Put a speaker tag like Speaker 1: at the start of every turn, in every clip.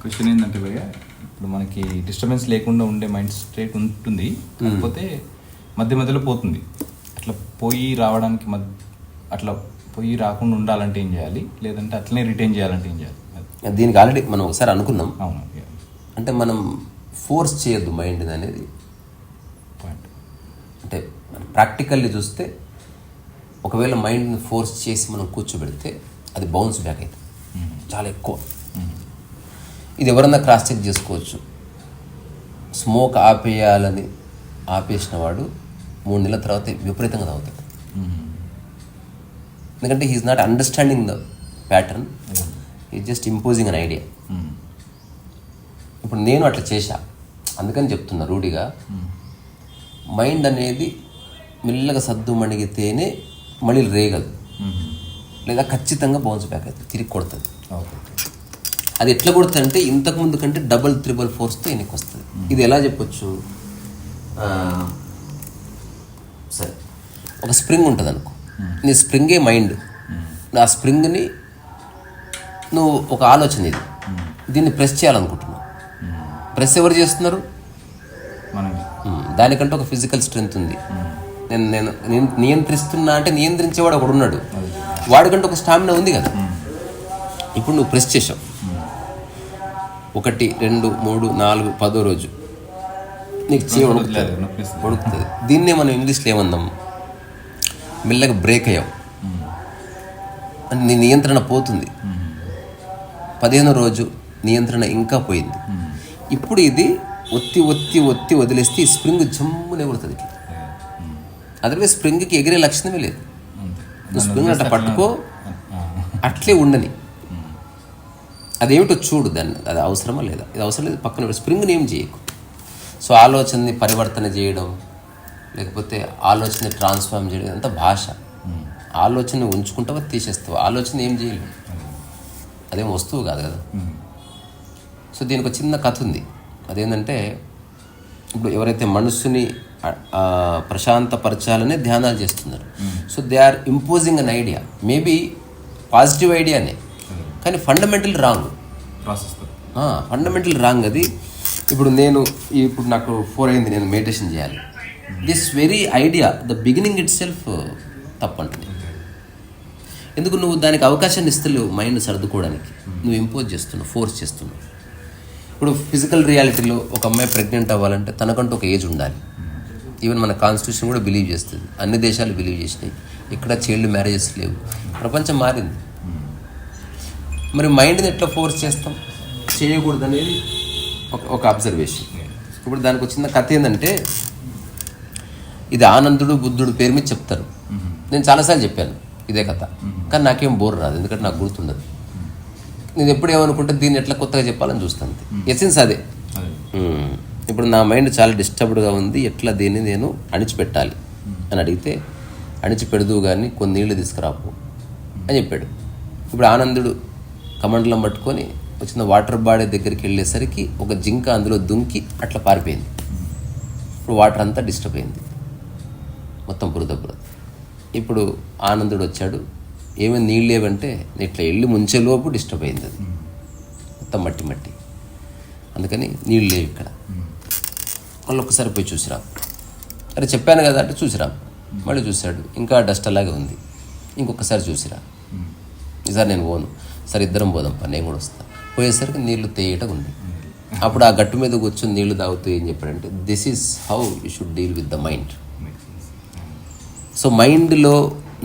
Speaker 1: Question ఏంటంటే భయ్య ఇప్పుడు మనకి డిస్టర్బెన్స్ లేకుండా ఉండే మైండ్ స్టేట్ ఉంటుంది కాకపోతే మధ్య మధ్యలో పోతుంది. అట్లా పోయి రావడానికి మధ్య అట్లా పోయి రాకుండా ఉండాలంటే ఏం చేయాలి? లేదంటే అట్లనే రిటైన్ చేయాలంటే ఏం చేయాలి?
Speaker 2: దీనికి ఆల్రెడీ మనం ఒకసారి అనుకున్నాం.
Speaker 1: అవును.
Speaker 2: అంటే మనం ఫోర్స్ చేయొద్దు మైండ్ అనేది.
Speaker 1: పాయింట్
Speaker 2: అంటే ప్రాక్టికల్లీ చూస్తే ఒకవేళ మైండ్ని ఫోర్స్ చేసి మనం కూర్చోబెడితే అది బౌన్స్ బ్యాక్ అవుతుంది చాలా ఎక్కువ. ఇది ఎవరన్నా క్రాస్ చెక్ చేసుకోవచ్చు. స్మోక్ ఆపేయాలని ఆపేసిన వాడు మూడు నెలల తర్వాత విపరీతంగా తాగుతాడు. ఎందుకంటే he's not understanding the pattern ఈ జస్ట్ ఇంపోజింగ్ అన్ ఐడియా ఇప్పుడు నేను అట్లా చేశా. అందుకని చెప్తున్నా రూఢిగా. మైండ్ అనేది మెల్లగా సద్దు మణిగితేనే మళ్ళీ రేగదు. లేదా ఖచ్చితంగా బౌన్స్ బ్యాక్ అవుతుంది తిరిగి కొడుతుంది. అది ఎట్లా కొడుతుంది అంటే ఇంతకు ముందు కంటే డబల్ త్రిబుల్ ఫోర్స్తో వెనక్కి వస్తుంది. ఇది ఎలా చెప్పొచ్చు? సరే. ఒక స్ప్రింగ్ ఉంటుంది అనుకో. నీ స్ప్రింగే మైండ్ ఆ స్ప్రింగ్ని నువ్వు ఒక ఆలోచన ఇది. దీన్ని ప్రెస్ చేయాలనుకుంటున్నావు. ప్రెస్ ఎవరు చేస్తున్నారు? దానికంటే ఒక ఫిజికల్ స్ట్రెంగ్త్ ఉంది. నేను నేను నేను నియంత్రిస్తున్నా అంటే నియంత్రించేవాడు ఒకడు ఉన్నాడు వాడికంటే ఒక స్టామినా ఉంది కదా. ఇప్పుడు నువ్వు ప్రెస్ చేసావు ఒకటి రెండు మూడు నాలుగు పదో రోజు. నీకు చేయ వణుకుతుంది. వణుకుతుంది దీన్నే మనం ఇంగ్లీష్లో ఏమందాం? మెల్లగా బ్రేక్ అయ్యావు నీ నియంత్రణ పోతుంది. పదిహేనో రోజు నియంత్రణ ఇంకా పోయింది. ఇప్పుడు ఇది ఒత్తి ఒత్తి ఒత్తి వదిలేస్తే స్ప్రింగ్ జమ్మునే కొడుతుంది. ఇట్లా అదర్వైజ్ స్ప్రింగ్కి ఎగిరే లక్షణమే లేదు. నువ్వు స్ప్రింగ్ అట్లా పట్టుకో అట్లే ఉండని. అదేమిటో చూడు దాన్ని అది అవసరమా లేదా? ఇది అవసరం లేదు పక్కన. స్ప్రింగ్ని ఏం చేయకు. సో ఆలోచనని పరివర్తన చేయడం లేకపోతే ఆలోచనని ట్రాన్స్ఫార్మ్ చేయడం అంతా భాష. ఆలోచన ఉంచుకుంటావా తీసేస్తావా? ఆలోచన ఏం చేయలేవు అదేం. వస్తువు కాదు కదా. సో దీనికి ఒక చిన్న కథ ఉంది. అదేంటంటే ఇప్పుడు ఎవరైతే మనస్సుని ప్రశాంతపరచాలనే ధ్యానాలు చేస్తున్నారు. So they are imposing an idea maybe positive ఐడియానే కానీ fundamental wrong
Speaker 1: process
Speaker 2: fundamental wrong అది. ఇప్పుడు నేను ఇప్పుడు నాకు ఫోర్ అయింది నేను మెడిటేషన్ చేయాలి. This very idea the beginning itself తప్పంటుంది ఎందుకు నువ్వు దానికి అవకాశాన్ని ఇస్తలేవు మైండ్ సర్దుకోవడానికి? నువ్వు ఇంపోజ్ చేస్తున్నావు ఫోర్స్ చేస్తున్నావు. ఇప్పుడు ఫిజికల్ రియాలిటీలో ఒక అమ్మాయి ప్రెగ్నెంట్ అవ్వాలంటే తనకంటూ ఒక ఏజ్ ఉండాలి. ఈవెన్ మన కాన్స్టిట్యూషన్ కూడా బిలీవ్ చేస్తుంది. అన్ని దేశాలు బిలీవ్ చేసినాయి. ఇక్కడ చైల్డ్ మ్యారేజెస్ లేవు. ప్రపంచం మారింది. మరి మైండ్ని ఎట్లా ఫోర్స్ చేస్తాం? చేయకూడదు అనేది ఒక ఒక అబ్జర్వేషన్ ఇప్పుడు దానికి వచ్చిన కథ ఏంటంటే ఇది ఆనందుడు బుద్ధుడు పేరు మీద చెప్తారు. నేను చాలాసార్లు చెప్పాను ఇదే కథ. కానీ నాకేం బోర్ రాదు. ఎందుకంటే నాకు గుర్తుండదు. నేను ఎప్పుడు ఏమనుకుంటే దీన్ని ఎట్లా కొత్తగా చెప్పాలని చూస్తాను ఎసెన్స్ అదే. ఇప్పుడు నా మైండ్ చాలా డిస్టర్బ్డ్గా ఉంది ఎట్లా దీన్ని నేను అణిచిపెట్టాలి అని అడిగితే అణిచిపెడదు కానీ కొన్ని నీళ్ళు తీసుకురాపు అని చెప్పాడు. ఇప్పుడు ఆనందుడు కమండలం పట్టుకొని వచ్చిన వాటర్ బాడీ దగ్గరికి వెళ్ళేసరికి ఒక జింక అందులో దుంకి అట్లా పారిపోయింది. ఇప్పుడు వాటర్ అంతా డిస్టర్బ్ అయింది. మొత్తం బురద బురద. ఇప్పుడు ఆనందుడు వచ్చాడు. ఏమైనా నీళ్ళు లేవంటే నేను ఇట్లా వెళ్ళి ముంచేలోపు డిస్టర్బ్ అయింది అది. మొత్తం మట్టి మట్టి. అందుకని నీళ్ళు లేవు ఇక్కడ. మళ్ళీ ఒకసారి పోయి చూసిరా. అరే చెప్పాను కదా అంటే చూసిరా. మళ్ళీ చూశాడు ఇంకా డస్ట్ అలాగే ఉంది. ఇంకొకసారి చూసిరా. ఈసారి నేను పోను. సరే ఇద్దరం పోదాం పని నేను కూడా వస్తాను పోయేసరికి నీళ్ళు తేయటం ఉంది. అప్పుడు ఆ గట్టు మీద కూర్చొని నీళ్ళు తాగుతూ ఏం చెప్పాడంటే this is how you should deal with the mind so మైండ్లో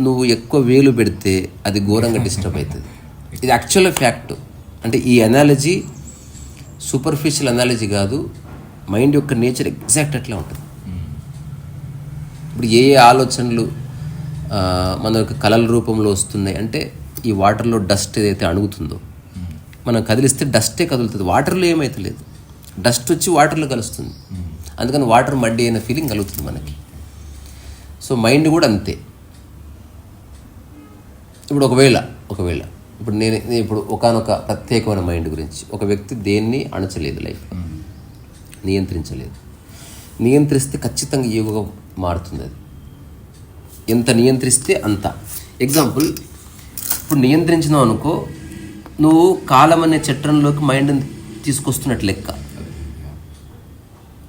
Speaker 2: నువ్వు ఎక్కువ వేలు పెడితే అది ఘోరంగా డిస్టర్బ్ అవుతుంది. ఇది యాక్చువల్ ఫ్యాక్ట్ అంటే ఈ అనాలజీ సూపర్ఫిషియల్ అనాలజీ కాదు. మైండ్ యొక్క నేచర్ ఎగ్జాక్ట్ అట్లా ఉంటుంది. ఇప్పుడు ఏ ఏ ఆలోచనలు మన యొక్క కళల రూపంలో వస్తున్నాయి అంటే ఈ వాటర్లో డస్ట్ ఏదైతే అణుగుతుందో మనం కదిలిస్తే డస్టే కదులుతుంది. వాటర్లో ఏమైతే లేదు. డస్ట్ వచ్చి వాటర్లో కలుస్తుంది. అందుకని వాటర్ మడ్డీ అయిన ఫీలింగ్ కలుగుతుంది మనకి. సో మైండ్ కూడా అంతే. ఇప్పుడు ఒకవేళ ఒకవేళ ఇప్పుడు నేను ఇప్పుడు ఒకానొక ప్రత్యేకమైన మైండ్ గురించి ఒక వ్యక్తి దేన్ని అణచలేదు లైఫ్లో? నియంత్రించలేదు. నియంత్రిస్తే ఖచ్చితంగా ఈగోగా మారుతుంది అది. ఎంత నియంత్రిస్తే అంత. ఎగ్జాంపుల్ ఇప్పుడు నియంత్రించినావు అనుకో నువ్వు కాలం అనే చట్రంలోకి మైండ్ తీసుకొస్తున్నట్టు లెక్క.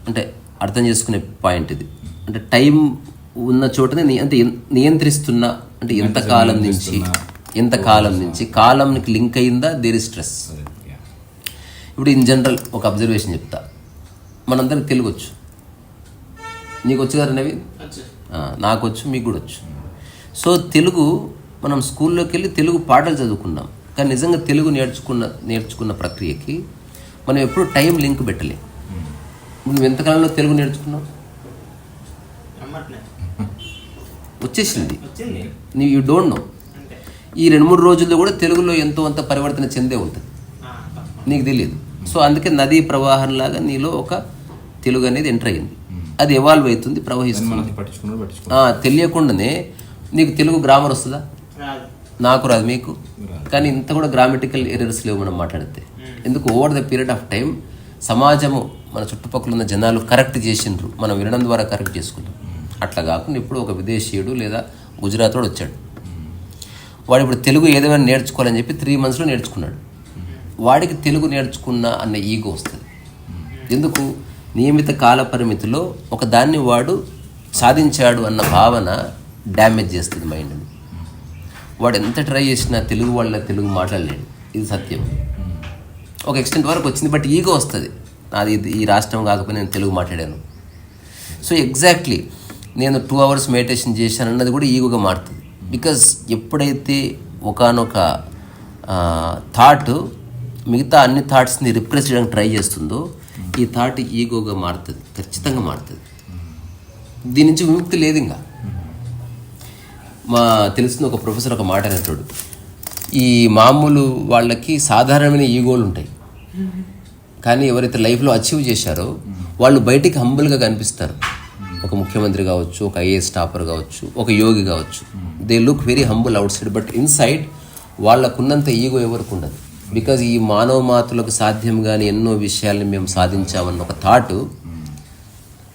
Speaker 2: అంటే అర్థం చేసుకునే పాయింట్ ఇది. అంటే టైం ఉన్న చోటనే అంటే నియంత్రిస్తున్నా అంటే ఎంత కాలం నుంచి ఎంత కాలం నుంచి కాలంకి లింక్ అయిందా? There is stress. ఇప్పుడు ఇన్ జనరల్ ఒక అబ్జర్వేషన్ చెప్తా. మనందరికి తెలుగు వచ్చు నీకు వచ్చు కదా నవీన్ నాకు వచ్చు మీకు కూడా వచ్చు సో తెలుగు మనం స్కూల్లోకి వెళ్ళి తెలుగు పాటలు చదువుకున్నాం. కానీ నిజంగా తెలుగు నేర్చుకున్న నేర్చుకున్న ప్రక్రియకి మనం ఎప్పుడు టైం లింక్ పెట్టలేం. నువ్వు ఎంతకాలంలో తెలుగు నేర్చుకున్నావు? వచ్చేసింది. నీ యూ డోంట్ నో. ఈ రెండు మూడు రోజుల్లో కూడా తెలుగులో ఎంతో అంత పరివర్తన చెందే ఉంటుంది. నీకు తెలియదు సో అందుకే నదీ ప్రవాహంలాగా నీలో ఒక తెలుగు అనేది ఎంటర్ అయింది అది ఎవాల్వ్ అవుతుంది ప్రవహిస్తుంది. తెలియకుండానే నీకు తెలుగు గ్రామర్ వస్తుందా? నాకు రాదు మీకు? కానీ ఇంత కూడా గ్రామటికల్ ఎర్రర్స్ లేవు మనం మాట్లాడితే. ఎందుకు? Over the period of time సమాజము మన చుట్టుపక్కల ఉన్న జనాలు కరెక్ట్ చేసిండ్రు. మనం వినడం ద్వారా కరెక్ట్ చేసుకున్నాం. అట్లా కాకుండా ఇప్పుడు ఒక విదేశీయుడు లేదా గుజరాత్ వాడు వచ్చాడు వాడు ఇప్పుడు తెలుగు ఏదైనా నేర్చుకోవాలని చెప్పి త్రీ మంత్స్లో నేర్చుకున్నాడు. వాడికి తెలుగు నేర్చుకున్న అన్న ఈగో వస్తుంది. ఎందుకు? నియమిత కాల పరిమితిలో ఒక దాన్ని వాడు సాధించాడు అన్న భావన డ్యామేజ్ చేస్తుంది మైండ్ని వాడు ఎంత ట్రై చేసినా తెలుగు వాళ్ళ తెలుగు మాట్లాడలేడు. ఇది సత్యం. ఒక ఎక్స్టెంట్ వరకు వచ్చింది బట్ ఈగో వస్తుంది. నాది ఇది ఈ రాష్ట్రం కాకపోతే నేను తెలుగు మాట్లాడాను. సో ఎగ్జాక్ట్లీ నేను టూ అవర్స్ మెడిటేషన్ చేశాను అన్నది కూడా ఈగోగా మారుతుంది. బికాజ్ ఎప్పుడైతే ఒకనొక థాట్ మిగతా అన్ని థాట్స్ని రిప్రెస్ చేయడానికి ట్రై చేస్తుందో ఈ థాట్ ఈగోగా మారుతుంది ఖచ్చితంగా మారుతుంది. దీని నుంచి విముక్తి లేదు ఇంకా మా తెలిసిన ఒక ప్రొఫెసర్ ఒక మాట అనేటోడు. ఈ మామూలు వాళ్ళకి సాధారణమైన ఈగోలు ఉంటాయి. కానీ ఎవరైతే లైఫ్లో అచీవ్ చేశారో వాళ్ళు బయటికి హంబుల్గా కనిపిస్తారు. ఒక ముఖ్యమంత్రి కావచ్చు ఒక ఐఏఎస్ టాపర్ కావచ్చు ఒక యోగి కావచ్చు. They look very humble outside but inside వాళ్ళకున్నంత ego ఎవరికి ఉండదు. బికాజ్ ఈ మానవ మాతలకు సాధ్యం కాని ఎన్నో విషయాల్ని మేము సాధించామన్న ఒక థాట్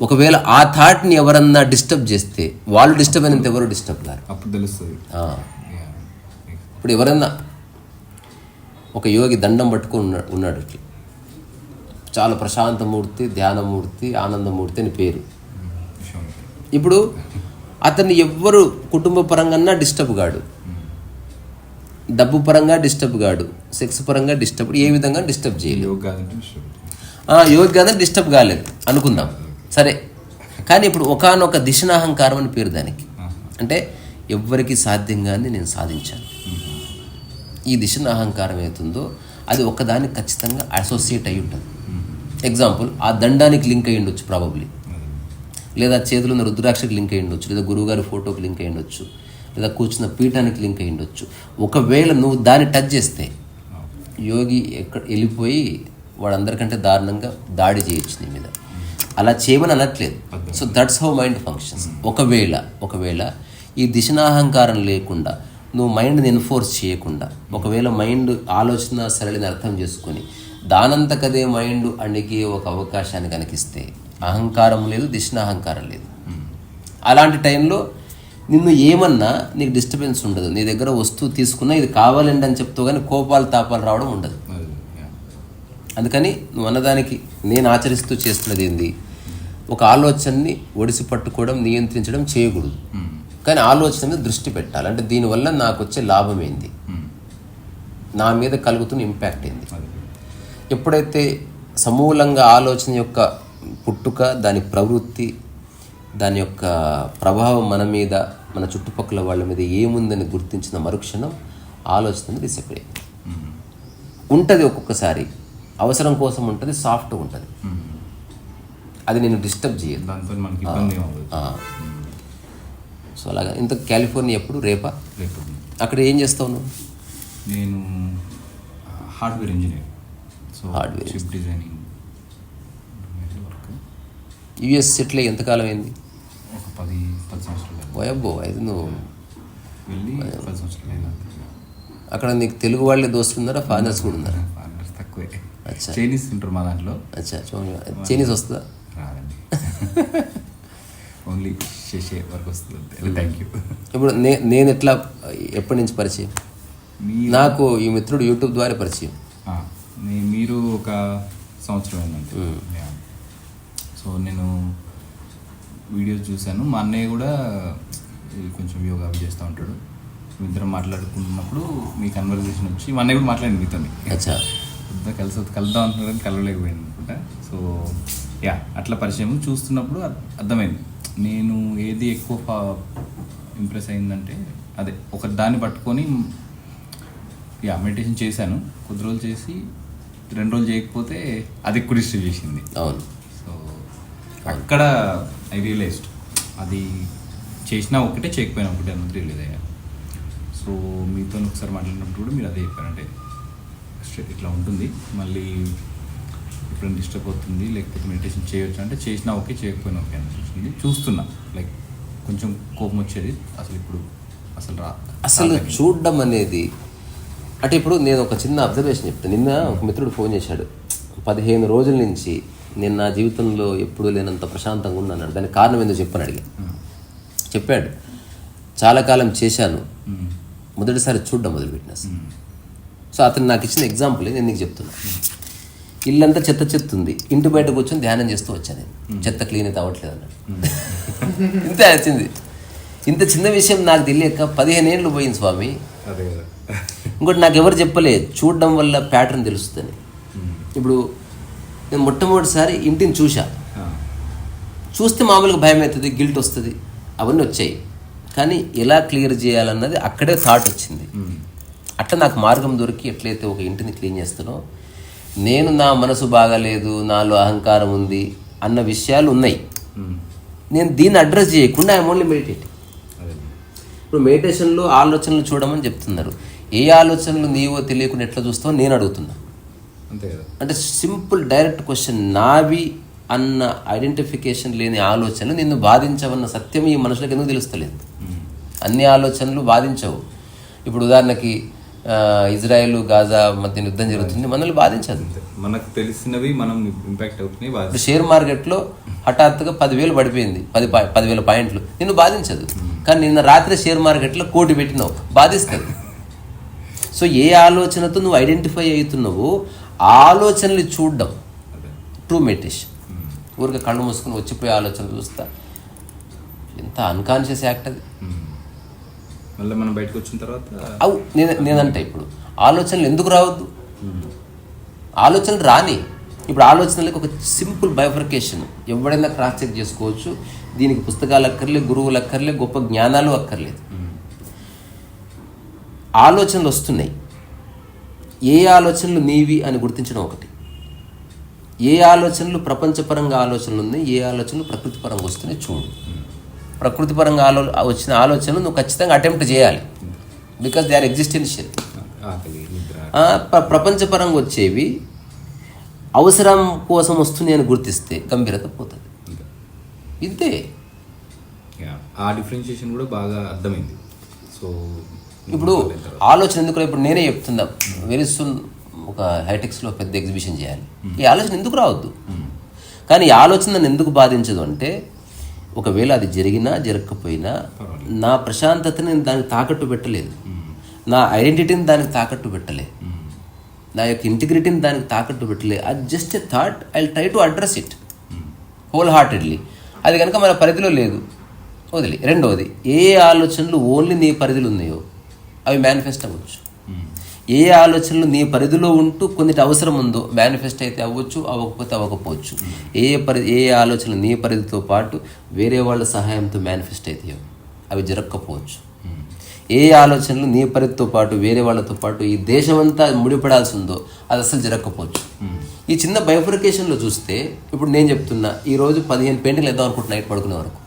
Speaker 2: ఒకవేళ ఆ థాట్ని ఎవరన్నా డిస్టర్బ్ చేస్తే వాళ్ళు డిస్టర్బ్ అయినంత ఎవరు డిస్టర్బ్ కారు
Speaker 1: అప్పుడు తెలుస్తుంది.
Speaker 2: ఇప్పుడు ఎవరన్నా ఒక యోగి దండం పట్టుకొని ఉన్నాడు ఉన్నాడు ఇట్లా చాలా ప్రశాంతమూర్తి ధ్యానమూర్తి ఆనందమూర్తి అని పేరు.
Speaker 1: విశ్వామిత్రుడు.
Speaker 2: ఇప్పుడు అతన్ని ఎవ్వరు కుటుంబ పరంగా డిస్టర్బ్ కాడు డబ్బు పరంగా డిస్టర్బ్ కాడు సెక్స్ పరంగా డిస్టర్బ్ ఏ విధంగా డిస్టర్బ్ చేయలేదు.
Speaker 1: యోగ కాదంటే విశ్వామిత్రుడు.
Speaker 2: ఆ, యోగి కదా డిస్టర్బ్ కాలేదు అనుకుందాం. సరే కానీ ఇప్పుడు ఒకానొక దిశనాహంకారం అని పేరు దానికి. అంటే ఎవ్వరికి సాధ్యం కానీ నేను సాధించాను. ఈ దిశన అహంకారం అవుతుందో అది ఒకదానికి ఖచ్చితంగా అసోసియేట్ అయి ఉంటుంది. ఎగ్జాంపుల్ ఆ దండానికి లింక్ అయి ఉండొచ్చు ప్రాబబ్లీ లేదా చేతిలో ఉన్న రుద్రాక్షకి లింక్ అయి ఉండొచ్చు లేదా గురువుగారి ఫోటోకి లింక్ అయి ఉండొచ్చు. లేదా కూర్చున్న పీఠానికి లింక్ అయి ఉండొచ్చు. ఒకవేళ నువ్వు దాన్ని టచ్ చేస్తే యోగి ఎక్కడ వెళ్ళిపోయి వాడందరికంటే దారుణంగా దాడి చేయొచ్చు నీ మీద. అలా చేయమని అనట్లేదు. So that's how mind functions ఒకవేళ ఒకవేళ ఈ దిశనాహంకారం లేకుండా నువ్వు మైండ్ని ఎన్ఫోర్స్ చేయకుండా ఒకవేళ మైండ్ ఆలోచన సరళిని అర్థం చేసుకొని దానంతకదే మైండ్ అణిగే ఒక అవకాశాన్ని కనిపిస్తే అహంకారం లేదు దిశనాహంకారం లేదు. అలాంటి టైంలో నిన్ను ఏమన్నా నీకు డిస్టర్బెన్స్ ఉండదు. నీ దగ్గర వస్తువు తీసుకున్నా ఇది కావాలండి అని చెప్తావు కానీ కోపాలు తాపాలు రావడం ఉండదు. అందుకని నువ్వు అన్నదానికి నేను ఆచరిస్తూ చేస్తున్నది ఏంది? ఒక ఆలోచనని ఒడిసి పట్టుకోవడం నియంత్రించడం చేయకూడదు. కానీ ఆలోచన మీద దృష్టి పెట్టాలి. అంటే దీనివల్ల నాకు వచ్చే లాభం ఏంది? నా మీద కలుగుతున్న ఇంపాక్ట్ ఏంది. ఎప్పుడైతే సమూలంగా ఆలోచన యొక్క పుట్టుక దాని ప్రవృత్తి దాని యొక్క ప్రభావం మన మీద మన చుట్టుపక్కల వాళ్ళ మీద ఏముందని గుర్తించిన మరుక్షణం ఆలోచన డిసప్రే ఉంటుంది ఒక్కొక్కసారి. అవసరం కోసం ఉంటుంది సాఫ్ట్ ఉంటుంది. అది నేను డిస్టర్బ్ చేయదు. సో అలాగా ఇంత కాలిఫోర్నియా ఎప్పుడు? రేపా?
Speaker 1: రేపు.
Speaker 2: అక్కడ ఏం చేస్తావు నువ్వు?
Speaker 1: నేను hardware engineer. So
Speaker 2: Hardware.
Speaker 1: Chip designing.
Speaker 2: US settle అయ్యి ఎంతకాలం అయింది?
Speaker 1: ఒక పది పది సంవత్సరాలు.
Speaker 2: ఓయబ్బో అయితే నువ్వు.
Speaker 1: పది సంవత్సరాలు అయినా
Speaker 2: అక్కడ నీకు తెలుగు వాళ్ళే దోస్తులు ఉన్నారా? ఫారినర్స్ కూడా ఉన్నారా?
Speaker 1: తక్కువే.
Speaker 2: అచ్చా.
Speaker 1: చైనీస్ ఉంటారు మా దాంట్లో.
Speaker 2: అచ్చా చైనీస్ వస్తుందా?
Speaker 1: రాదండి. ఓన్లీ చేసే వర్క్ వస్తుంది థ్యాంక్ యూ
Speaker 2: ఇప్పుడు నే నేను ఎట్లా ఎప్పటి నుంచి పరిచయం? నాకు ఈ మిత్రుడు యూట్యూబ్ ద్వారా పరిచయం.
Speaker 1: మీరు ఒక సంవత్సరం Yeah. సో నేను వీడియోస్ చూశాను. మా అన్నయ్య కూడా కొంచెం యోగా అవి చేస్తూ ఉంటాడు. ఇద్దరం మాట్లాడుకున్నప్పుడు మీ కన్వర్జేషన్ వచ్చి మా అన్నయ్య కూడా మాట్లాడింది మీతో
Speaker 2: అచ్చా.
Speaker 1: కలిసి కలుద్దాం అనుకున్నాడు కానీ కలవలేకపోయింది అనుకుంటా. సో యా అట్లా పరిచయం చూస్తున్నప్పుడు అర్- అర్థమైంది. నేను ఏది ఎక్కువ ఇంప్రెస్ అయిందంటే అదే ఒక దాన్ని పట్టుకొని యా మెడిటేషన్ చేశాను. కొద్ది రోజులు చేసి రెండు రోజులు చేయకపోతే అది ఎక్కువ డిస్టర్బ్ చేసింది.
Speaker 2: అవును.
Speaker 1: సో అక్కడ ఐ రియలైజ్డ్ అది చేసినా ఒకటే చేయకపోయినా ఒకటే అన్నది రియలైజ్ అయ్యా. సో మీతో ఒకసారి మాట్లాడినప్పుడు కూడా మీరు అదే చెప్పారంటే ఇట్లా ఉంటుంది. మళ్ళీ ఎప్పుడైనా డిస్టర్బ్ అవుతుంది లేకపోతే మెడిటేషన్ చేయొచ్చు అంటే చేసినా ఓకే చేయకపోయినా ఓకే అనిపించింది చూస్తున్నా. లైక్ కొంచెం కోపం వచ్చేది. అసలు ఇప్పుడు అసలు రా
Speaker 2: అసలు. చూడడం అనేది అంటే ఇప్పుడు నేను ఒక చిన్న అబ్జర్వేషన్ చెప్తాను నిన్న ఒక మిత్రుడు ఫోన్ చేశాడు. పదిహేను రోజుల నుంచి నేను నా జీవితంలో ఎప్పుడూ లేనంత ప్రశాంతంగా ఉన్నాను దానికి కారణం ఏందో చెప్పని అడిగా. చెప్పాడు. చాలా కాలం చేశాను. మొదటిసారి చూడడం మొదలుపెట్టిన. సో అతను నాకు ఇచ్చిన ఎగ్జాంపుల్ నేను నీకు చెప్తున్నా. ఇల్లంతా చెత్త చెత్త ఉంది ఇంటి బయట కూర్చొని ధ్యానం చేస్తూ వచ్చాను నేను. చెత్త క్లీన్ అయితే అవ్వట్లేదు అన్నాడు. ఇంతే వచ్చింది ఇంత చిన్న విషయం నాకు తెలియక పదిహేను ఏళ్ళు పోయింది స్వామి. ఇంకోటి నాకు ఎవరు చెప్పలే చూడడం వల్ల ప్యాటర్న్ తెలుస్తుంది. ఇప్పుడు నేను మొట్టమొదటిసారి ఇంటిని చూసా
Speaker 1: ఆ.
Speaker 2: చూస్తే మామూలుగా భయం అవుతుంది గిల్ట్ వస్తుంది అవన్నీ వచ్చాయి. కానీ ఎలా క్లియర్ చేయాలన్నది అక్కడే థాట్ వచ్చింది. అట్లా నాకు మార్గం దొరికి ఎట్లయితే ఒక ఇంటిని క్లీన్ చేస్తానో నేను నా మనసు బాగాలేదు నాలో అహంకారం ఉంది అన్న విషయాలు ఉన్నాయి. నేను దీన్ని అడ్రస్ చేయకుండా ఐఎమ్ ఓన్లీ మెడిటేట్ ఇప్పుడు మెడిటేషన్లో ఆలోచనలు చూడమని చెప్తున్నారు. ఏ ఆలోచనలు నీవో తెలియకుండా ఎట్లా చూస్తావో నేను అడుగుతున్నా.
Speaker 1: అంతే కదా.
Speaker 2: అంటే సింపుల్ డైరెక్ట్ క్వశ్చన్ నావి అన్న ఐడెంటిఫికేషన్ లేని ఆలోచనలు నిన్ను బాధించవన్న సత్యం ఈ మనుషులకు ఎందుకు తెలుస్తలేదు. అన్ని ఆలోచనలు బాధించవు. ఇప్పుడు ఉదాహరణకి ఇజ్రాయెల్ గాజా మధ్య యుద్ధం జరుగుతుంది మనల్ని బాధించదు.
Speaker 1: మనకు తెలిసినవి మనం ఇంపాక్ట్ అవుతున్నాయి
Speaker 2: షేర్ మార్కెట్లో హఠాత్తుగా పదివేలు పడిపోయింది పది పదివేల పాయింట్లు. నిన్ను బాధించదు. కానీ నిన్న రాత్రి షేర్ మార్కెట్లో కోటి పెట్టినావు బాధిస్తుంది. సో ఏ ఆలోచనతో నువ్వు ఐడెంటిఫై అవుతున్నావో ఆలోచనలు చూడడం. ట్రూ మెడిటేషన్ ఊరికే కళ్ళు మూసుకుని వచ్చిపోయే ఆలోచన చూస్తా. ఎంత అన్కాన్షియస్ యాక్ట్ అది.
Speaker 1: మళ్ళీ మనం బయటకు వచ్చిన తర్వాత
Speaker 2: అవు నేను నేనంటే ఇప్పుడు ఆలోచనలు ఎందుకు రావద్దు? ఆలోచనలు రాని ఇప్పుడు ఆలోచనలకు ఒక సింపుల్ బైఫర్కేషన్ ఎవడైనా క్రాస్ చెక్ చేసుకోవచ్చు. దీనికి పుస్తకాలు అక్కర్లే గురువులు అక్కర్లే గొప్ప జ్ఞానాలు అక్కర్లేదు. ఆలోచనలు వస్తున్నాయి. ఏ ఆలోచనలు నీవి అని గుర్తించడం ఒకటి. ఏ ఆలోచనలు ప్రపంచపరంగా ఆలోచనలు ఉన్నాయి ఏ ఆలోచనలు ప్రకృతిపరంగా వస్తున్నాయి చూడు. ప్రకృతిపరంగా ఆలో వచ్చిన ఆలోచనలు నువ్వు ఖచ్చితంగా అటెంప్ట్ చేయాలి. బికాస్ దే ఆర్ ఎగ్జిస్టెన్షియల్ ప్రపంచపరంగా వచ్చేవి అవసరం కోసం వస్తున్నాయి అని గుర్తిస్తే గంభీరత పోతుంది. ఇంతే.
Speaker 1: ఆ డిఫరెన్షియేషన్ కూడా బాగా అర్థమైంది. సో
Speaker 2: ఇప్పుడు ఆలోచన ఎందుకు ఇప్పుడు నేనే చెప్తున్నా. వెరీ సూన్ ఒక హైటెక్స్లో పెద్ద ఎగ్జిబిషన్ చేయాలి. ఈ ఆలోచన ఎందుకు రావద్దు? కానీ ఈ ఆలోచన నన్ను ఎందుకు బాధించదు అంటే ఒకవేళ అది జరిగినా జరగకపోయినా నా ప్రశాంతతని నేను దానికి తాకట్టు పెట్టలేదు. నా ఐడెంటిటీని దానికి తాకట్టు పెట్టలే. నా యొక్క ఇంటిగ్రిటీని దానికి తాకట్టు పెట్టలే. అది just a thought I try to address it whole heartedly అది కనుక మన పరిధిలో లేదు. వదిలి. రెండవది ఏ ఆలోచనలు ఓన్లీ నీ పరిధిలో ఉన్నాయో అవి మేనిఫెస్ట్ అవ్వచ్చు. ఏ ఆలోచనలు నీ పరిధిలో ఉంటూ కొన్నిటి అవసరం ఉందో మేనిఫెస్ట్ అయితే అవ్వచ్చు అవ్వకపోతే అవ్వకపోవచ్చు. ఏ పరి ఏ ఆలోచనలు నీ పరిధితో పాటు వేరే వాళ్ళ సహాయంతో మేనిఫెస్ట్ అయితే అవి జరగకపోవచ్చు ఏ ఆలోచనలు నీ పరిధితో పాటు వేరే వాళ్ళతో పాటు ఈ దేశమంతా ముడిపడాల్సి ఉందో అది అసలు జరగకపోవచ్చు ఈ చిన్న బైఫర్కేషన్లో చూస్తే ఇప్పుడు నేను చెప్తున్నా ఈరోజు పదిహేను పెయింటింగ్లు వేద్దాం అనుకుంటున్నా నైట్ పడుకునే వరకు.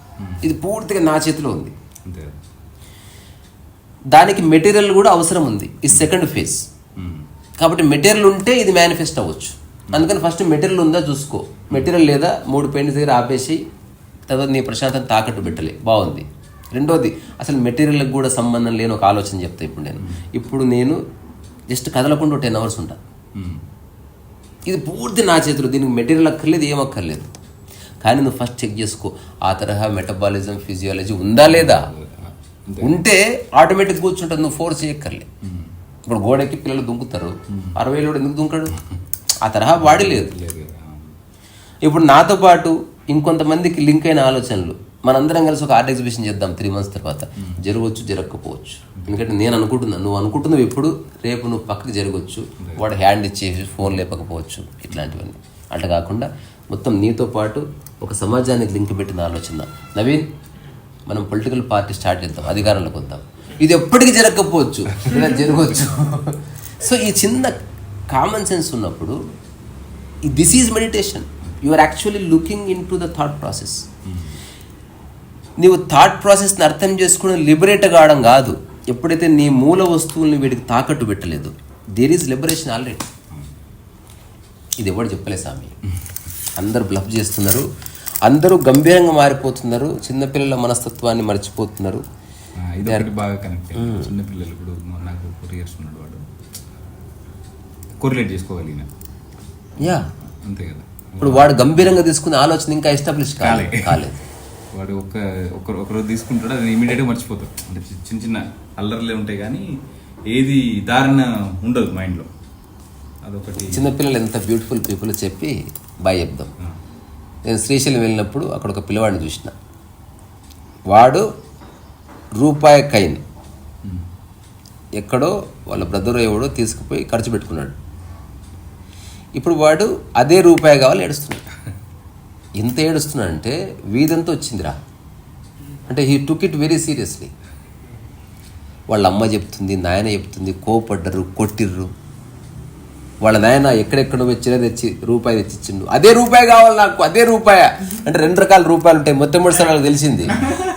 Speaker 2: ఇది పూర్తిగా నా చేతిలో ఉంది. దానికి మెటీరియల్ కూడా అవసరం ఉంది. ఈ సెకండ్ ఫేజ్ కాబట్టి మెటీరియల్ ఉంటే ఇది మేనిఫెస్ట్ అవ్వచ్చు. అందుకని ఫస్ట్ మెటీరియల్ ఉందా చూసుకో. మెటీరియల్ లేదా మూడు పెయింట్స్ దగ్గర ఆపేసి తర్వాత నీ ప్రశాంతం తాకట్టు పెట్టలే. బాగుంది. రెండోది అసలు మెటీరియల్కి కూడా సంబంధం లేని ఒక ఆలోచన చెప్తా ఇప్పుడు నేను. ఇప్పుడు నేను జస్ట్ కదలకుండా టెన్ అవర్స్ ఉంటా. ఇది పూర్తి నా చేతిలో. దీనికి మెటీరియల్ అక్కర్లేదు ఏం అక్కర్లేదు. కానీ నువ్వు ఫస్ట్ చెక్ చేసుకో. ఆ తరహా మెటబాలిజం ఫిజియాలజీ ఉందా లేదా? ఉంటే ఆటోమేటిక్ కూర్చుంటుంది నువ్వు ఫోర్స్ చేయక్కర్లే. ఇప్పుడు గోడకి పిల్లలు దుంకుతారు. అరవై ఏళ్ళు ఎందుకు దుంకడు? ఆ తరహా బాడీ లేదు. ఇప్పుడు నాతో పాటు ఇంకొంతమందికి లింక్ అయిన ఆలోచనలు. మనందరం కలిసి ఒక ఆర్ట్ ఎగ్జిబిషన్ చేద్దాం త్రీ మంత్స్ తర్వాత. జరగవచ్చు జరగకపోవచ్చు. ఎందుకంటే నేను అనుకుంటున్నాను నువ్వు అనుకుంటున్నావు ఎప్పుడు రేపు నువ్వు పక్కకి జరగవచ్చు. వాడు హ్యాండ్ ఇచ్చేసి ఫోన్ లేపకపోవచ్చు. ఇట్లాంటివన్నీ. అట్లా కాకుండా మొత్తం నీతో పాటు ఒక సమాజానికి లింక్ పెట్టిన ఆలోచన. నవీన్ మనం పొలిటికల్ పార్టీ స్టార్ట్ చేద్దాం అధికారంలోకి వద్దాం. ఇది ఎప్పటికీ జరగకపోవచ్చు ఇలా జరగవచ్చు. సో ఈ చిన్న కామన్ సెన్స్ ఉన్నప్పుడు this is meditation you are actually looking in to the thought process నీవు థాట్ ప్రాసెస్ని అర్థం చేసుకుని లిబరేట్ కావడం కాదు. ఎప్పుడైతే నీ మూల వస్తువుల్ని వీడికి తాకట్టు పెట్టలేదు దేర్ ఈజ్ లిబరేషన్ ఆల్రెడీ ఇది ఎవడు చెప్పలే స్వామి? అందరు బ్లఫ్ చేస్తున్నారు. అందరూ గంభీరంగా మారిపోతున్నారు. చిన్నపిల్లల మనస్తత్వాన్ని మర్చిపోతున్నారు.
Speaker 1: ఇది బాగా కనెక్ట్ చిన్న పిల్లలు ఇప్పుడు నాకు ఫోర్ ఇయర్స్ ఉన్నాడు వాడు కోరిలేట్ చేసుకోగలిగిన.
Speaker 2: యా.
Speaker 1: అంతే కదా.
Speaker 2: ఇప్పుడు వాడు గంభీరంగా తీసుకునే ఆలోచన ఇంకా ఎస్టాబ్లిష్ కాలే.
Speaker 1: కాలే.
Speaker 2: కాలేదు
Speaker 1: వాడు ఒక ఒక ఒక రోజు తీసుకుంటాడు అది ఇమీడియట్గా మర్చిపోతాడు. అంటే చిన్న చిన్న అల్లర్లే ఉంటాయి కానీ ఏది దారిన ఉండదు మైండ్లో. అదొకటి.
Speaker 2: చిన్నపిల్లలు ఎంత బ్యూటిఫుల్ పీపుల్ చెప్పి బాయ్ చెప్దాం. నేను శ్రీశైలం వెళ్ళినప్పుడు అక్కడ ఒక పిల్లవాడిని చూసిన. వాడు రూపాయి కైన్. ఎక్కడో వాళ్ళ బ్రదర్ ఎవడో తీసుకుపోయి ఖర్చు పెట్టుకున్నాడు. ఇప్పుడు వాడు అదే రూపాయి కావాలి ఏడుస్తున్నాడు. ఎంత ఏడుస్తున్నాడంటే వీధంతా వచ్చిందిరా. అంటే he took it very seriously. వాళ్ళ అమ్మ చెప్తుంది నాయన చెప్తుంది కోపడ్డరు కొట్టిర్రు. వాళ్ళ నాయన ఎక్కడెక్కడో వచ్చినా తెచ్చి రూపాయి తెచ్చిచ్చిండు. అదే రూపాయి కావాలి నాకు అదే రూపాయ? అంటే రెండు రకాల రూపాయలు ఉంటాయి. మొట్టమొదటిసారి వాళ్ళకి తెలిసింది.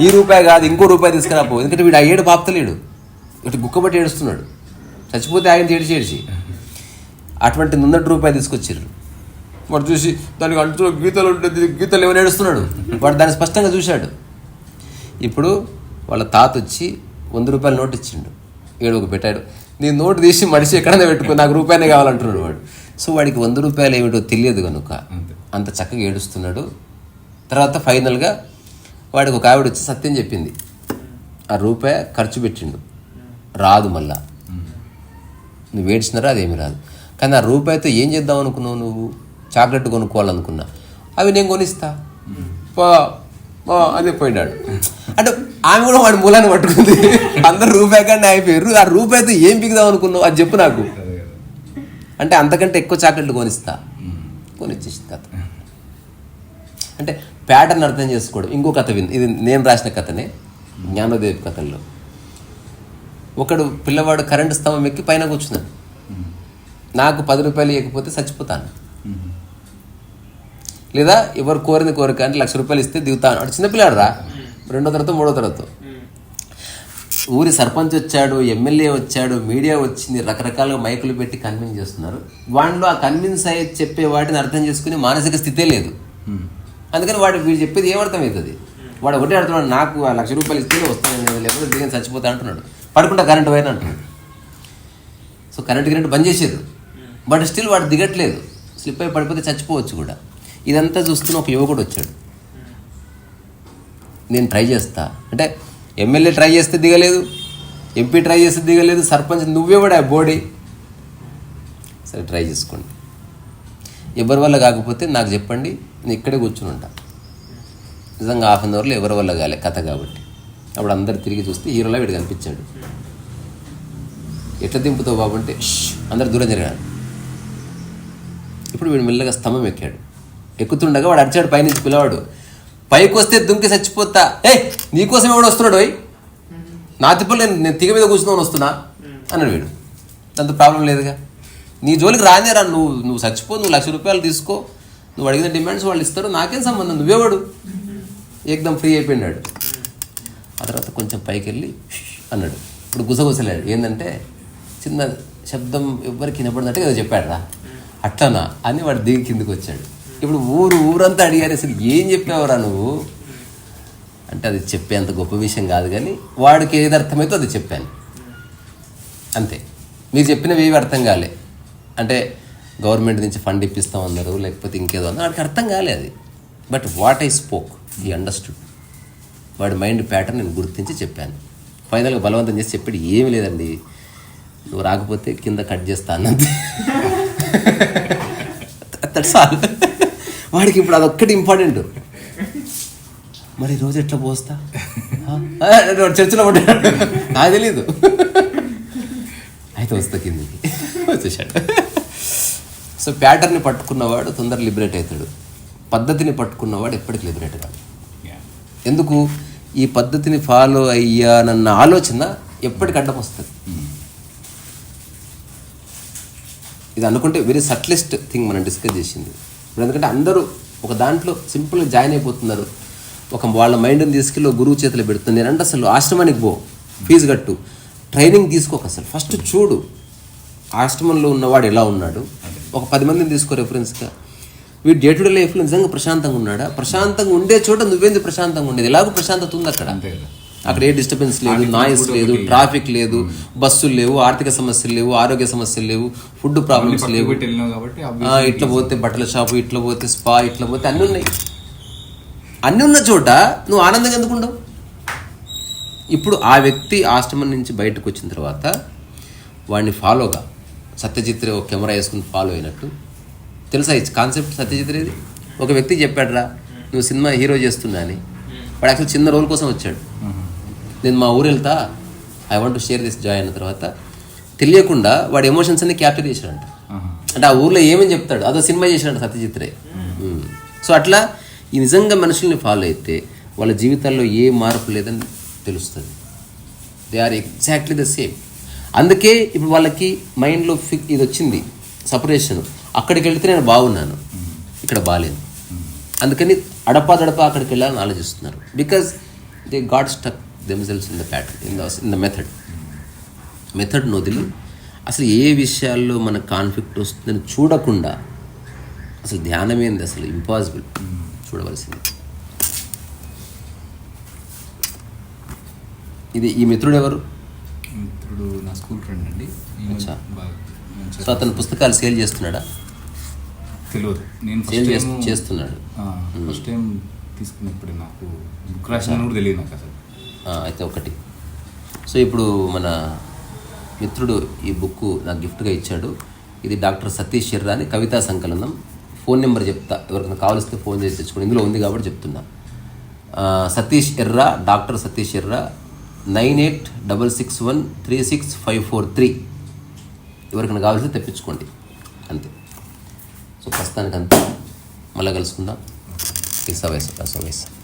Speaker 2: ఈ రూపాయి కాదు ఇంకో రూపాయి తీసుకురాపో ఎందుకంటే వీడు ఆ ఏడు పాపుతలేడు ఇటు గుక్కబట్టి ఏడుస్తున్నాడు. చచ్చిపోతే ఆయన చేడిచి ఏడిచి. అటువంటి నున్నటి రూపాయి తీసుకొచ్చారు వాడు చూసి దానికి అంటున్న గీతలు ఉంటుంది గీతలు ఏమైనా ఏడుస్తున్నాడు? వాడు దాన్ని స్పష్టంగా చూశాడు. ఇప్పుడు వాళ్ళ తాత వచ్చి వంద రూపాయల నోటు ఇచ్చిండు ఒక పెట్టాడు. నీ నోటు తీసి మనిషి ఎక్కడైనా పెట్టుకో నాకు రూపాయనే కావాలంటున్నాడు వాడు. సో వాడికి వంద రూపాయలు ఏమిటో తెలియదు కనుక
Speaker 1: అంతే.
Speaker 2: చక్కగా ఏడుస్తున్నాడు. తర్వాత ఫైనల్గా వాడికి ఒక ఆవిడ వచ్చి సత్యం చెప్పింది. ఆ రూపాయి ఖర్చు పెట్టిండు. రాదు మళ్ళా. నువ్వు ఏడ్చినారా అదేమి రాదు. కానీ ఆ రూపాయితో ఏం చేద్దాం అనుకున్నావు నువ్వు? చాక్లెట్ కొనుక్కోవాలనుకున్నా. అవి నేను కొనిస్తా. అని పోయినాడు. అంటే ఆమె కూడా వాడి మూలాన్ని పట్టుకుంది. అందరు రూపాయి కానీ అయిపోయారు. ఆ రూపాయితో ఏం పిగుదాం అనుకున్నావు? అది చెప్పు నాకు. అంటే అంతకంటే ఎక్కువ చాక్లెట్లు కొనిస్తా. కొనిచ్చేసి కథ అంటే ప్యాటర్న్ అర్థం చేసుకోవడం. ఇంకో కథ విని ఇది నేను రాసిన కథనే. జ్ఞానోదయ కథల్లో. ఒకడు పిల్లవాడు కరెంటు స్తంభం ఎక్కి పైన కూర్చున్నాడు. నాకు పది రూపాయలు ఇవ్వకపోతే చచ్చిపోతాను. లేదా ఎవరు కోరింది కోరిక అంటే లక్ష రూపాయలు ఇస్తే దిగుతాను అటు చిన్నపిల్లాడు రా రెండో తరగతి మూడో తరగతి. ఊరి సర్పంచ్ వచ్చాడు ఎమ్మెల్యే వచ్చాడు మీడియా వచ్చింది రకరకాలుగా మైకులు పెట్టి కన్విన్స్ చేస్తున్నారు. వాళ్ళు ఆ కన్విన్స్ అయ్యి చెప్పే వాటిని అర్థం చేసుకుని మానసిక స్థితే లేదు.
Speaker 1: ఉమ్,
Speaker 2: అందుకని వాడు వీడు చెప్పేది ఏమర్థమవుతుంది? వాడు ఒకటే అడుగుతున్నాడు నాకు ఆ లక్ష రూపాయలు ఇస్తేనే వస్తాను లేకపోతే దిగని చచ్చిపోతా అంటున్నాడు. పడుకుంటా కరెంట్ పోయిన అంటున్నాడు. సో కరెంట్ కరెంట్ బంద్ చేసారు. బట్ స్టిల్ వాడు దిగట్లేదు. స్లిప్ అయి పడిపోతే చచ్చిపోవచ్చు కూడా. ఇదంతా చూస్తున్న ఒక యువకుడు వచ్చాడు. నేను ట్రై చేస్తా. అంటే ఎమ్మెల్యే ట్రై చేస్తే దిగలేదు ఎంపీ ట్రై చేస్తే దిగలేదు సర్పంచ్ నువ్వే కూడా బోడీ సరే ట్రై చేసుకోండి. ఎవరి వల్ల కాకపోతే నాకు చెప్పండి నేను ఇక్కడే కూర్చుని ఉంటా. నిజంగా హాఫ్ అన్ అవర్లో ఎవరి వల్ల కాలే కథ కాబట్టి. అప్పుడు అందరు తిరిగి చూస్తే హీరోలా వీడు కనిపించాడు. ఎట్లా దింపుతావు బాబు అంటే అందరు దూరం జరిగాడు ఇప్పుడు వీడు మెల్లగా స్తంభం ఎక్కాడు. ఎక్కుతుండగా వాడు అడిచాడు పైనుంచి పిల్లవాడు పైకి వస్తే దుంకి చచ్చిపోతా. ఏ నీకోసం ఎవడు వస్తున్నాడు ఓయ్? నా తిప్పలు నేను నేను తిగ మీద కూర్చున్నాను వస్తున్నా అన్నాడు వీడు. అంత ప్రాబ్లం లేదుగా. నీ జోలికి రానేరా నువ్వు నువ్వు చచ్చిపో నువ్వు లక్ష రూపాయలు తీసుకో. నువ్వు అడిగిన డిమాండ్స్ వాళ్ళు ఇస్తారు నాకేం సంబంధం? నువ్వేవాడు? ఏకదం ఫ్రీ అయిపోయినాడు. ఆ తర్వాత కొంచెం పైకి వెళ్ళి అన్నాడు. ఇప్పుడు గుసగుసలాడు ఏంటంటే చిన్న శబ్దం ఎవరికి వినపడినట్టుగా ఏదో చెప్పాడు రా అట్లనా అని వాడు దిగి కిందికి వచ్చాడు. ఇప్పుడు ఊరు ఊరంతా అడిగారు అసలు ఏం చెప్పావురా నువ్వు? అంటే అది చెప్పేంత గొప్ప విషయం కాదు కానీ వాడికి ఏది అర్థమైతే అది చెప్పాను. అంతే. మీరు చెప్పినవి ఏవి అర్థం కాలే. అంటే గవర్నమెంట్ నుంచి ఫండ్ ఇప్పిస్తాం అన్నారు లేకపోతే ఇంకేదో అన్నారు. వాడికి అర్థం కాలే అది. But what I spoke he understood. వాడి మైండ్ ప్యాటర్న్ నేను గుర్తించి చెప్పాను. ఫైనల్గా బలవంతం చేసి చెప్పాడు ఏమీ లేదండి. నువ్వు రాకపోతే కింద కట్ చేస్తా అన్నది దట్స్ ఆల్ వాడికి ఇప్పుడు అదొక్కటి ఇంపార్టెంట్. మరి రోజు ఎట్లా పోస్తా? చర్చిలో పడ్డాడు నాకు తెలీదు. అయితే వస్తా కిందికి. వచ్చేసాడు. సో ప్యాటర్న్ని పట్టుకున్నవాడు తొందర లిబరేట్ అవుతాడు. పద్ధతిని పట్టుకున్నవాడు ఎప్పటికి లిబరేట్ కాదు. ఎందుకు? ఈ పద్ధతిని ఫాలో అయ్యానన్న ఆలోచన ఎప్పటికి అడ్డం వస్తుంది ఇది అనుకుంటే వెరీ సట్లెస్ట్ థింగ్ మనం డిస్కస్ చేసింది. ఎందుకంటే అందరూ ఒక దాంట్లో సింపుల్గా జాయిన్ అయిపోతున్నారు. ఒక వాళ్ళ మైండ్ని తీసుకెళ్ళి గురువు చేతిలో పెడుతుంది. నేనంటే అసలు ఆశ్రమానికి పో ఫీజు కట్టు ట్రైనింగ్ తీసుకోక అసలు. ఫస్ట్ చూడు ఆశ్రమంలో ఉన్నవాడు ఎలా ఉన్నాడు? ఒక పది మందిని తీసుకో రెఫరెన్స్గా వీడు డే టు డే లైఫ్లో నిజంగా ప్రశాంతంగా ఉన్నాడా? ప్రశాంతంగా ఉండే చోట నువ్వేంది ప్రశాంతంగా ఉండేది? ఎలాగో ప్రశాంతత ఉంది అక్కడ.
Speaker 1: అంతే కదా.
Speaker 2: అక్కడ ఏ డిస్టర్బెన్స్ లేదు నాయిస్ లేదు ట్రాఫిక్ లేదు బస్సులు లేవు ఆర్థిక సమస్యలు లేవు ఆరోగ్య సమస్యలు లేవు ఫుడ్ ప్రాబ్లమ్స్ లేవు. ఇట్లా పోతే బట్టల షాపు ఇట్లా పోతే స్పా ఇట్లా పోతే అన్నీ ఉన్నాయి. అన్నీ ఉన్న చోట నువ్వు ఆనందంగా ఎందుకు ఉండవు? ఇప్పుడు ఆ వ్యక్తి ఆశ్రమం నుంచి బయటకు వచ్చిన తర్వాత వాడిని ఫాలోగా సత్యజిత్ రే ఒక కెమెరా వేసుకుని ఫాలో అయినట్టు. తెలుసా ఈ కాన్సెప్ట్ సత్యజిత్ రేది? ఒక వ్యక్తి చెప్పాడురా నువ్వు సినిమా హీరో చేస్తున్నా అని. వాడు యాక్చువల్ చిన్న రోల్ కోసం వచ్చాడు. నేను మా ఊరు వెళ్తా I want to share this joy అన్న తర్వాత తెలియకుండా వాడి ఎమోషన్స్ అన్ని క్యాప్చర్ చేశాడంట. అంటే ఆ ఊర్లో ఏమని చెప్తాడు అదో సినిమా చేశాడు సత్యజిత్ రే. సో అట్లా ఈ నిజంగా మనుషుల్ని ఫాలో అయితే వాళ్ళ జీవితాల్లో ఏ మార్పు లేదని తెలుస్తుంది. They are exactly the same అందుకే ఇప్పుడు వాళ్ళకి మైండ్లో ఫిక్ ఇది వచ్చింది సపరేషన్ అక్కడికి వెళ్తే నేను బాగున్నాను. ఇక్కడ బాగాలేను అందుకని అడపా దడపా అక్కడికి వెళ్ళాలని ఆలోచిస్తున్నారు. Because they got stuck themselves in the pattern in the in the method మెథడ్ను వదిలి అసలు ఏ విషయాల్లో మన కాన్ఫ్లిక్ట్ వస్తుందని చూడకుండా అసలు ధ్యానం ఏంది? అసలు ఇంపాసిబుల్ చూడవలసింది. ఇది ఈ మిత్రుడు ఎవరు?
Speaker 1: మిత్రుడు నా స్కూల్ ఫ్రెండ్ అండి.
Speaker 2: సో అతను పుస్తకాలు సేల్ చేస్తున్నాడా?
Speaker 1: తెలియదు నేను
Speaker 2: సేల్ చేస్తున్నాడు.
Speaker 1: ఫస్ట్ టైం తీసుకున్నప్పుడు నాకు బుక్ రాసిన కూడా తెలియదు నాకు అసలు.
Speaker 2: అయితే ఒకటి. సో ఇప్పుడు మన మిత్రుడు ఈ బుక్ నాకు గిఫ్ట్గా ఇచ్చాడు. ఇది డాక్టర్ సతీష్ శర్రాని కవితా సంకలనం. ఫోన్ నెంబర్ చెప్తా. ఎవరికైనా కావలిస్తే ఫోన్ చేసి తెచ్చుకోండి. ఇందులో ఉంది కాబట్టి చెప్తున్నా. Satish Yerra doctor Satish Yerra nine eight double six one three six five four three. ఎవరికైనా కావాల్సి తెప్పించుకోండి. అంతే. సో ప్రస్తుతానికి అంతా మళ్ళీ కలుసుకుందాం. ఈ సవయసు సవయసు